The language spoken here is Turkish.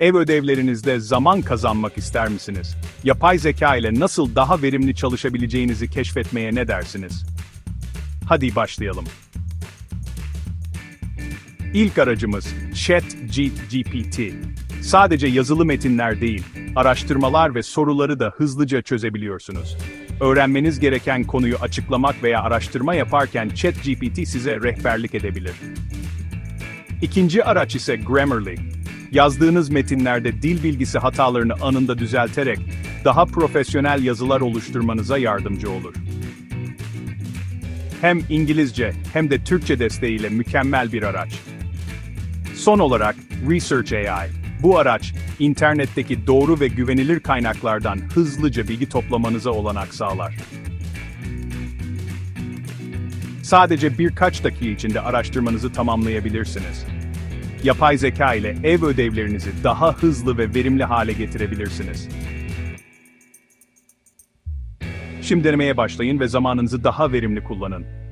Ev ödevlerinizde zaman kazanmak ister misiniz? Yapay zeka ile nasıl daha verimli çalışabileceğinizi keşfetmeye ne dersiniz? Hadi başlayalım. İlk aracımız ChatGPT. Sadece yazılı metinler değil, araştırmalar ve soruları da hızlıca çözebiliyorsunuz. Öğrenmeniz gereken konuyu açıklamak veya araştırma yaparken ChatGPT size rehberlik edebilir. İkinci araç ise Grammarly. Yazdığınız metinlerde dil bilgisi hatalarını anında düzelterek daha profesyonel yazılar oluşturmanıza yardımcı olur. Hem İngilizce hem de Türkçe desteğiyle mükemmel bir araç. Son olarak Research AI. Bu araç, internetteki doğru ve güvenilir kaynaklardan hızlıca bilgi toplamanıza olanak sağlar. Sadece birkaç dakika içinde araştırmanızı tamamlayabilirsiniz. Yapay zeka ile ev ödevlerinizi daha hızlı ve verimli hale getirebilirsiniz. Şimdi denemeye başlayın ve zamanınızı daha verimli kullanın.